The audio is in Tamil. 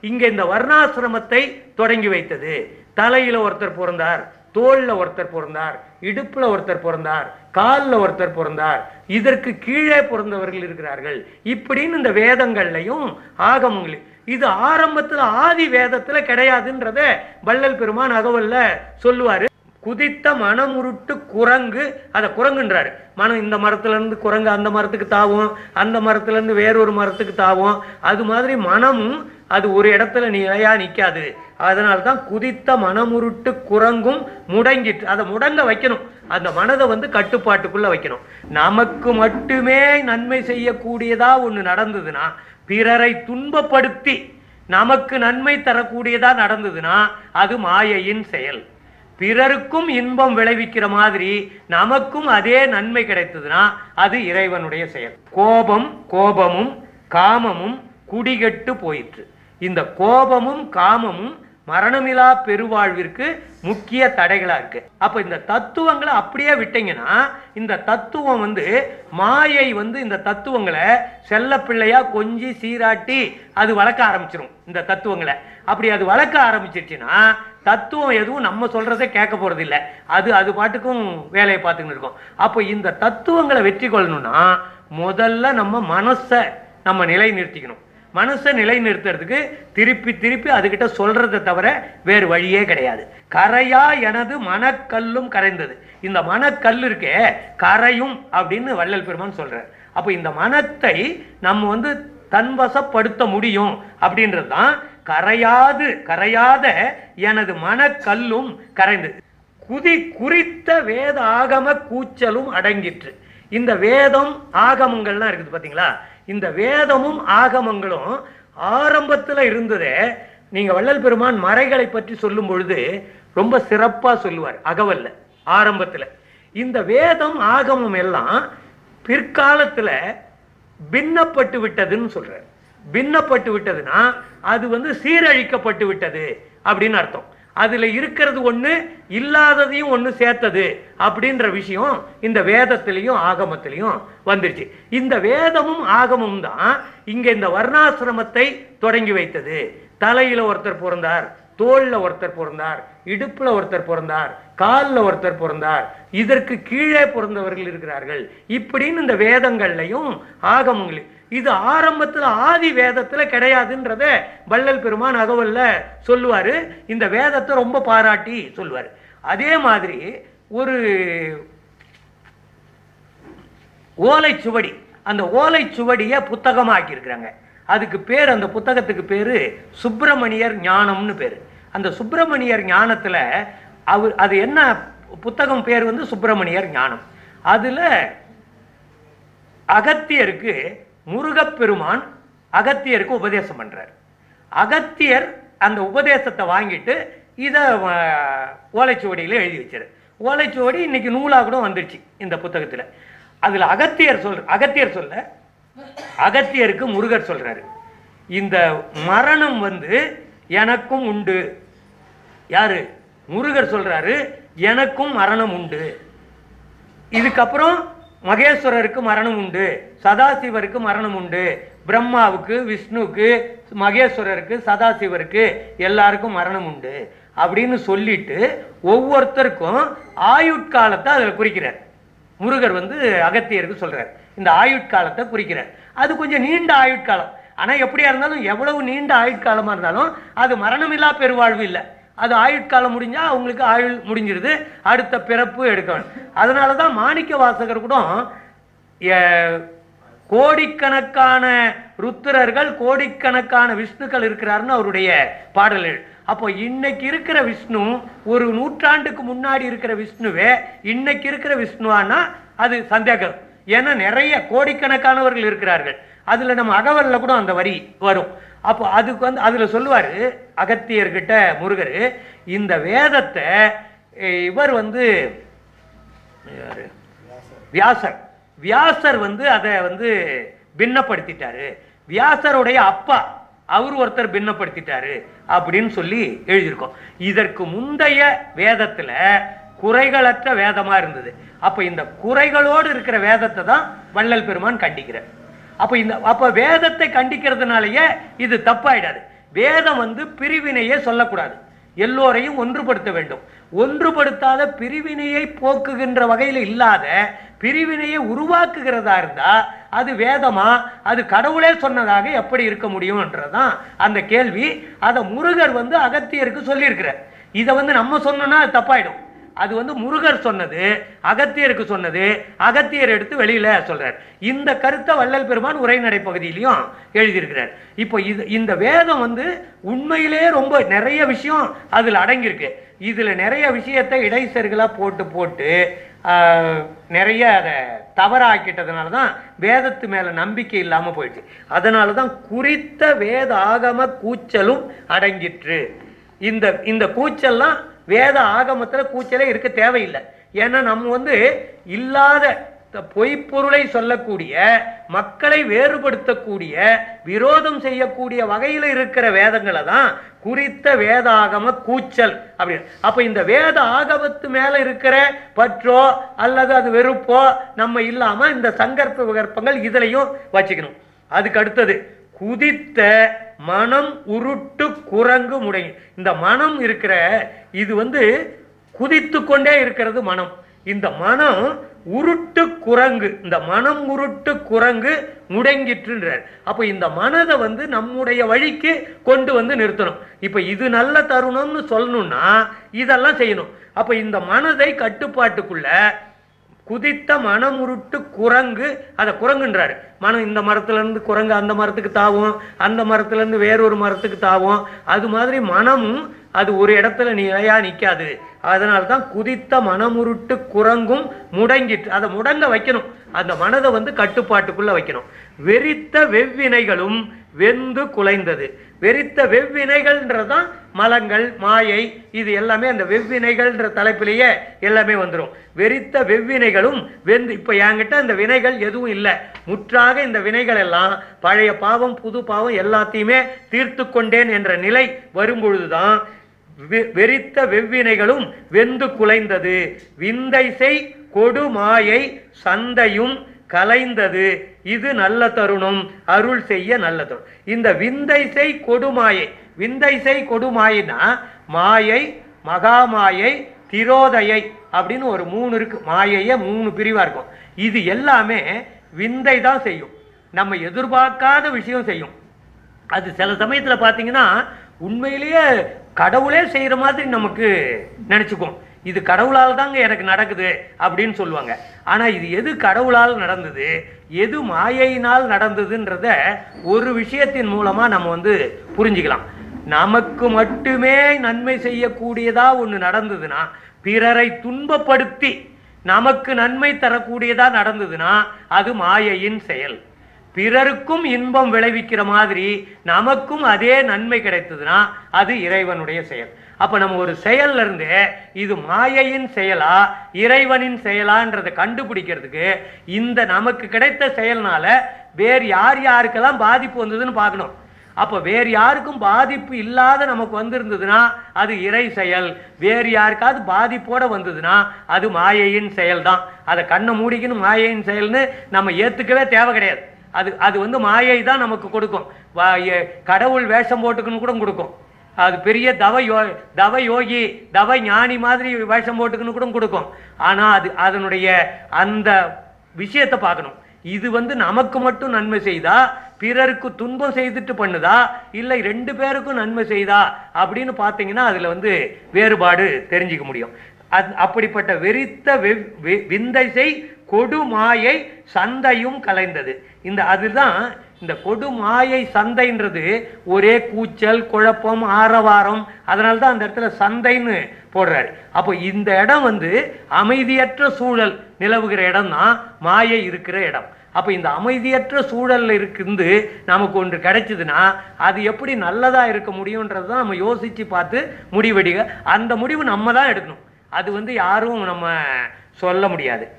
இங்க இந்த வர்ணாசிரமத்தை தொடங்கி வைத்தது. தலையில ஒருத்தர் பிறந்தார் தோல்ல ஒருத்தர் பிறந்தார் இடுப்புல ஒருத்தர் பிறந்தார் கால்ல ஒருத்தர் பிறந்தார் இதற்கு கீழே பிறந்தவர்கள் இருக்கிறார்கள். இப்படின்னு இந்த வேதங்கள்லையும் ஆகமங்களையும் இது ஆரம்பத்துல ஆதி வேதத்துல கிடையாதுன்றத வள்ளல் பெருமான் அகவல்ல சொல்லுவாரு. குதித்த மனமுருட்டு குரங்கு அதை குரங்குன்றாரு. மனம் இந்த மரத்துலேருந்து குரங்கு அந்த மரத்துக்கு தாவும் அந்த மரத்துலேருந்து வேறொரு மரத்துக்கு தாவும். அது மாதிரி மனமும் அது ஒரு இடத்துல நிலையாக நிற்காது அதனால தான் குதித்த மனமுருட்டு குரங்கும் முடங்கிட்டு அதை முடங்க வைக்கணும். அந்த மனதை வந்து கட்டுப்பாட்டுக்குள்ளே வைக்கணும். நமக்கு மட்டுமே நன்மை செய்யக்கூடியதா ஒன்று நடந்ததுன்னா பிறரை துன்பப்படுத்தி நமக்கு நன்மை தரக்கூடியதா நடந்ததுன்னா அது மாயையின் செயல். பிறருக்கும் இன்பம் விளைவிக்கிற மாதிரி நமக்கும் அதே நன்மை கிடைத்ததுன்னா அது இறைவனுடைய செயல். கோபம் கோபமும் காமமும் குடிகெட்டு போயிற்று. இந்த கோபமும் காமமும் மரணமிலா பெருவாழ்விற்கு முக்கிய தடைகளாக இருக்கு. அப்ப இந்த தத்துவங்களை அப்படியே விட்டீங்கன்னா இந்த தத்துவம் வந்து மாயை வந்து இந்த தத்துவங்களை செல்ல பிள்ளையா கொஞ்சி சீராட்டி அது வளர்க்க ஆரம்பிச்சிடும் இந்த தத்துவங்களை. அப்படி அது வளர்க்க ஆரம்பிச்சிருச்சுன்னா தத்துவம் எதுவும் நம்ம சொல்றதை கேட்க போறது இல்லை அது அது பாட்டுக்கும் வேலையை பார்த்துக்கிட்டு இருக்கோம். அப்போ இந்த தத்துவங்களை வெற்றி கொள்ளணும்னா முதல்ல நம்ம மனசை நம்ம நிலை நிறுத்திக்கணும் மனசை நிலைநிறுத்துறதுக்கு திருப்பி திருப்பி அதுகிட்ட சொல்கிறத தவிர வேறு வழியே கிடையாது. கரையா எனது மனக்கல்லும் கரைந்தது. இந்த மனக்கல் இருக்கே கரையும் அப்படின்னு வள்ளல் பெருமான் சொல்றார். அப்போ இந்த மனத்தை நம்ம வந்து தன்வசப்படுத்த முடியும் அப்படின்றது தான் கரையாது கரையாத எனது மனக்கல்லும் கரைந்தது. குதி குறித்த வேத ஆகம கூச்சலும் அடங்கிற்று. இந்த வேதம் ஆகமங்கள்லாம் இருக்குது பார்த்தீங்களா இந்த வேதமும் ஆகமங்களும் ஆரம்பத்தில் இருந்ததே நீங்கள் வள்ளல் பெருமான் மறைகளை பற்றி சொல்லும் பொழுது ரொம்ப சிறப்பாக சொல்லுவார் அகவல்ல ஆரம்பத்தில். இந்த வேதம் ஆகமம் எல்லாம் பிற்காலத்தில் பின்னப்பட்டு விட்டதுன்னு சொல்கிறார் பின்னப்பட்டு விட்டதுன்னா அது வந்து சீரழிக்கப்பட்டு விட்டது அப்படின்னு அர்த்தம். அதுல இருக்கிறது ஒண்ணு இல்லாததையும் ஒண்ணு சேர்த்தது அப்படின்ற விஷயம் இந்த வேதத்திலையும் ஆகமத்திலையும் வந்துருச்சு. இந்த வேதமும் ஆகமும் தான் இங்க இந்த வர்ணாசிரமத்தை தொடங்கி வைத்தது. தலையில ஒருத்தர் பிறந்தார். தோல்ல ஒருத்தர் பிறந்தார் இடுப்புல ஒருத்தர் பிறந்தார் கால்ல ஒருத்தர் பிறந்தார் இதற்கு கீழே பிறந்தவர்கள் இருக்கிறார்கள். இப்படின்னு இந்த வேதங்கள்லையும் ஆகமங்களையும் இது ஆரம்பத்தில் ஆதி வேதத்தில் கிடையாதுன்றத வள்ளல் பெருமான் அகவல்ல சொல்லுவார். இந்த வேதத்தை ரொம்ப பாராட்டி சொல்லுவார். அதே மாதிரி ஒரு ஓலைச்சுவடி அந்த ஓலை சுவடியை இருக்கிறாங்க அதுக்கு பேர் அந்த புத்தகத்துக்கு பேர் சுப்பிரமணியர் ஞானம்னு பேர். அந்த சுப்பிரமணியர் ஞானத்தில் அவர் அது என்ன புத்தகம் பேர் வந்து சுப்பிரமணியர் ஞானம். அதில் அகத்தியருக்கு முருகப்பெருமான் அகத்தியருக்கு உபதேசம் பண்ணுறார் அகத்தியர் அந்த உபதேசத்தை வாங்கிட்டு இதை ஓலைச்சுவடியில் எழுதி வச்சார். ஓலைச்சுவடி இன்னைக்கு நூலாக கூட வந்துடுச்சு இந்த புத்தகத்தில். அதில் அகத்தியர் சொல் அகத்தியர் சொல்ல அகத்தியருக்கு முருகர் சொல்கிறாரு இந்த மரணம் வந்து எனக்கும் உண்டு. யாரு? முருகர் சொல்றாரு எனக்கும் மரணம் உண்டு. இதுக்கப்புறம் மகேஸ்வரருக்கு மரணம் உண்டு சதாசிவருக்கு மரணம் உண்டு பிரம்மாவுக்கு விஷ்ணுவுக்கு மகேஸ்வரருக்கு சதாசிவருக்கு எல்லாருக்கும் மரணம் உண்டு அப்படின்னு சொல்லிட்டு ஒவ்வொருத்தருக்கும் ஆயுட்காலத்தை அதில் குறிக்கிறார். முருகர் வந்து அகத்தியருக்கு சொல்றார். இந்த ஆயுட்காலத்தை குறிக்கிறார். அது கொஞ்சம் நீண்ட ஆயுட்காலம். ஆனால் எப்படியா இருந்தாலும் எவ்வளவு நீண்ட ஆயுட்காலமாக இருந்தாலும் அது மரணமில்லா பெருவாழ்வு இல்லை. அது ஆயுட்காலம் முடிஞ்சால் அவங்களுக்கு ஆயுள் முடிஞ்சிருது. அடுத்த பிறப்பு எடுக்கணும் அதனால தான் மாணிக்க வாசகர் கூட கோடிக்கணக்கான ருத்திரர்கள் கோடிக்கணக்கான விஷ்ணுக்கள் இருக்கிறாருன்னு அவருடைய பாடல்கள். அப்போ இன்னைக்கு இருக்கிற விஷ்ணு ஒரு நூற்றாண்டுக்கு முன்னாடி இருக்கிற விஷ்ணுவே இன்னைக்கு இருக்கிற விஷ்ணுவானா அது சந்தேகம். ஏன்னா நிறைய கோடிக்கணக்கானவர்கள் இருக்கிறார்கள். அதில் நம்ம அகவரில் கூட அந்த வரி வரும். அப்போ அதுக்கு வந்து அதில் சொல்லுவார் அகத்தியர்கிட்ட முருகர் இந்த வேதத்தை இவர் வந்து வியாசர். வியாசர் வந்து அதை வந்து பின்னப்படுத்திட்டாரு. வியாசருடைய அப்பா அவர் ஒருத்தர் பின்னப்படுத்திட்டாரு அப்படின்னு சொல்லி எழுதியிருக்கோம். இதற்கு முந்தைய வேதத்தில் குறைகளற்ற வேதமாக இருந்தது. அப்போ இந்த குறைகளோடு இருக்கிற வேதத்தை தான் வள்ளல் பெருமான் கண்டிக்கிறார். அப்ப இந்த அப்ப வேதத்தை கண்டிக்கிறதுனாலயே இது தப்பாயிடாது. வேதம் வந்து பிரிவினையே சொல்லக்கூடாது. எல்லோரையும் ஒன்றுபடுத்த வேண்டும். ஒன்றுபடுத்தாத பிரிவினையை போக்குகின்ற வகையில் இல்லாத பிரிவினையை உருவாக்குகிறதா இருந்தா அது வேதமா? அது கடவுளே சொன்னதாக எப்படி இருக்க முடியும்ன்றதுதான் அந்த கேள்வி. அதை முருகர் வந்து அகத்தியருக்கு சொல்லியிருக்கிறார். இதை வந்து நம்ம சொன்னோம்னா அது தப்பாயிடும். அது வந்து முருகர் சொன்னது அகத்தியருக்கு சொன்னது அகத்தியர் எடுத்து வெளியில சொல்றார். இந்த கருத்தை வள்ளல் பெருமான் உரைநடை பகுதியிலையும் எழுதியிருக்கிறார். இப்போ இது இந்த வேதம் வந்து உண்மையிலே ரொம்ப நிறைய விஷயம் அதில் அடங்கியிருக்கு. இதில் நிறைய விஷயத்தை இடைசர்களாக போட்டு போட்டு நிறைய அதை தவறாக்கிட்டதுனால தான் வேதத்து மேலே நம்பிக்கை இல்லாமல் போயிடுச்சு. அதனால தான் குறித்த வேத ஆகம கூச்சலும் அடங்கிற்று. இந்த இந்த கூச்சல்லாம் வேத ஆகமத்தில் கூச்சலே இருக்க தேவையில்லை. ஏன்னா நம்ம வந்து இல்லாத பொய்ப்பொருளை சொல்லக்கூடிய மக்களை வேறுபடுத்தக்கூடிய விரோதம் செய்யக்கூடிய வகையில் இருக்கிற வேதங்களை தான் குறித்த வேதாகம கூச்சல் அப்படின்னு. அப்போ இந்த வேத ஆகமத்து மேலே இருக்கிற பற்றோ அல்லது அது வெறுப்போ நம்ம இல்லாமல் இந்த சங்கற்ப விகற்பங்கள் இதுலையும் வச்சுக்கணும். அதுக்கு அடுத்தது குதித்த மனம் உருட்டு குரங்கு முடங்கி. இந்த மனம் இருக்கிற இது வந்து குதித்து கொண்டே இருக்கிறது மனம். இந்த மனம் உருட்டு குரங்கு. இந்த மனம் உருட்டு குரங்கு முடங்கிட்டுன்றார். அப்போ இந்த மனதை வந்து நம்முடைய வழிக்கு கொண்டு வந்து நிறுத்தணும். இப்போ இது நல்ல தருணம்னு சொல்லணும்னா இதெல்லாம் செய்யணும். அப்போ இந்த மனதை கட்டுப்பாட்டுக்குள்ள குதித்த மனமுருட்டு குரங்கு அதை குரங்குன்றாரு. மனம் இந்த மரத்துலேருந்து குரங்கு அந்த மரத்துக்கு தாவும் அந்த மரத்துலேருந்து வேறொரு மரத்துக்கு தாவும். அது மாதிரி மனமும் அது ஒரு இடத்துல நிலையாக நிற்காது அதனால தான் குதித்த மனமுருட்டு குரங்கும் முடங்கிட்டு அதை முடங்க வைக்கணும். அந்த மனதை வந்து கட்டுப்பாட்டுக்குள்ளே வைக்கணும். வெறித்த வெவ்வினைகளும் வெந்து குலைந்தது. வெறித்த வெவ்வினைகள்ன்றதான் மலங்கள் மாயை இது எல்லாமே அந்த வெவ்வினைகள்ன்ற தலைப்பிலேயே எல்லாமே வந்துடும் வெறித்த வெவ்வினைகளும் வெந்து இப்போ என்கிட்ட அந்த வினைகள் எதுவும் இல்லை. முற்றாக இந்த வினைகள் எல்லாம் பழைய பாவம் புது பாவம் எல்லாத்தையுமே தீர்த்து கொண்டேன் என்ற நிலை வரும்பொழுதுதான் வெ- வெறித்த வெவ்வினைகளும் வெந்து குலைந்தது. விந்தை செய் கொடு மாயை சந்தையும் கலைந்தது. இது நல்ல தருணம். அருள் செய்ய நல்ல தருணம். இந்த விந்தை செய் கொடுமாயை விந்தை செய் கொடுமாயினா மாயை மகாமாயை திரோதையை அப்படின்னு ஒரு மூணு இருக்கு. மாயையே மூணு பிரிவாக இருக்கும். இது எல்லாமே விந்தை தான் செய்யும். நம்ம எதிர்பார்க்காத விஷயம் செய்யும். அது சில சமயத்தில் பார்த்தீங்கன்னா உண்மையிலேயே கடவுளே செய்கிற மாதிரி நமக்கு நினச்சிக்குவோம் இது கடவுளால் தாங்க எனக்கு நடக்குது அப்படின்னு சொல்லுவாங்க. ஆனால் இது எது கடவுளால் நடந்தது? எது மாயையினால் நடந்ததுன்றத ஒரு விஷயத்தின் மூலமாக நம்ம வந்து புரிஞ்சுக்கலாம். நமக்கு மட்டுமே நன்மை செய்யக்கூடியதா ஒன்று நடந்ததுன்னா பிறரை துன்பப்படுத்தி நமக்கு நன்மை தரக்கூடியதா நடந்ததுன்னா அது மாயையின் செயல். பிறருக்கும் இன்பம் விளைவிக்கிற மாதிரி நமக்கும் அதே நன்மை கிடைத்ததுன்னா அது இறைவனுடைய செயல். அப்ப நம்ம ஒரு செயல்ல இருந்து இது மாயையின் செயலா இறைவனின் செயலான்றதை கண்டுபிடிக்கிறதுக்கு இந்த நமக்கு கிடைத்த செயல்னால வேறு யார் யாருக்கெல்லாம் பாதிப்பு வந்ததுன்னு பார்க்கணும். அப்போ வேறு யாருக்கும் பாதிப்பு இல்லாத நமக்கு வந்திருந்ததுன்னா அது இறை செயல். வேறு யாருக்காவது பாதிப்போட வந்ததுன்னா அது மாயையின் செயல் தான் அதை கண்ணை மூடிக்கணும் மாயையின் செயல்னு நம்ம ஏற்றுக்கவே தேவை கிடையாது. அது அது வந்து மாயை தான் நமக்கு கொடுக்கும். கடவுள் வேஷம் போட்டுக்குன்னு கூட கொடுக்கும். அது பெரிய தவ யோ தவ யோகி தவ ஞானி மாதிரி வேஷம் போட்டுக்குன்னு கூட கொடுக்கும். ஆனால் அது அதனுடைய அந்த விஷயத்தை பார்க்கணும். இது வந்து நமக்கு மட்டும் நன்மை செய்தா பிறருக்கு துன்பம் செய்துட்டு பண்ணுதா இல்லை ரெண்டு பேருக்கும் நன்மை செய்தா அப்படின்னு பார்த்தீங்கன்னா அதில் வந்து வேறுபாடு தெரிஞ்சுக்க முடியும். அது அப்படிப்பட்ட வெறித்த வெவ்- வி- கொடுமாயை சந்தையும் கலைந்தது. இந்த அதுதான் இந்த கொடுமாயை சந்தைன்றது ஒரே கூச்சல் குழப்பம் ஆரவாரம். அதனால தான் அந்த இடத்துல சந்தைன்னு போடுறாரு. அப்போ இந்த இடம் வந்து அமைதியற்ற சூழல் நிலவுகிற இடம் தான் மாயை இருக்கிற இடம். அப்போ இந்த அமைதியற்ற சூழல்ல இருந்து நமக்கு ஒன்று கிடைச்சதுன்னா அது எப்படி நல்லதாக இருக்க முடியுன்றது தான் நம்ம யோசித்து பார்த்து முடிவெடுக்க அந்த முடிவு நம்ம தான் எடுக்கணும். அது வந்து யாரும் நம்ம சொல்ல முடியாது.